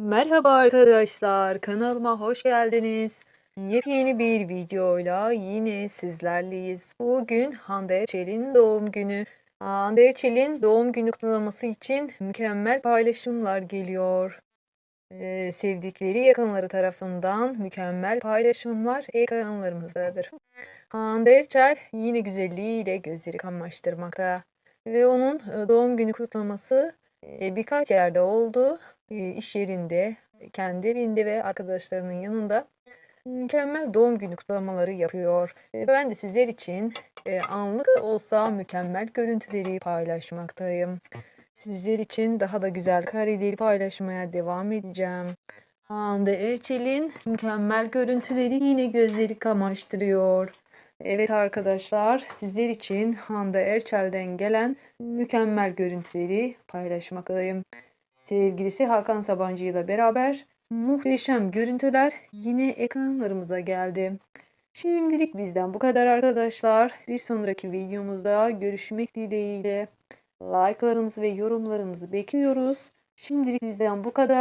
Merhaba arkadaşlar, kanalıma hoş geldiniz. Yepyeni bir videoyla yine sizlerleyiz. Bugün Hande Erçel'in doğum günü. Hande Erçel'in doğum günü kutlaması için mükemmel paylaşımlar geliyor. Ee, sevdikleri yakınları tarafından mükemmel paylaşımlar ekranlarımızdadır. Hande Erçel yine güzelliğiyle gözleri kamaştırmakta. Ve onun e, doğum günü kutlaması e, birkaç yerde oldu. İş yerinde, kendi evinde ve arkadaşlarının yanında mükemmel doğum günü kutlamaları yapıyor. Ben de sizler için anlık olsa mükemmel görüntüleri paylaşmaktayım. Sizler için daha da güzel kareleri paylaşmaya devam edeceğim. Hande Erçel'in mükemmel görüntüleri yine gözleri kamaştırıyor. Evet arkadaşlar, sizler için Hande Erçel'den gelen mükemmel görüntüleri paylaşmaktayım. Sevgilisi Hakan Sabancı ile beraber muhteşem görüntüler yine ekranlarımıza geldi. Şimdilik bizden bu kadar arkadaşlar. Bir sonraki videomuzda görüşmek dileğiyle. Like'larınızı ve yorumlarınızı bekliyoruz. Şimdilik bizden bu kadar.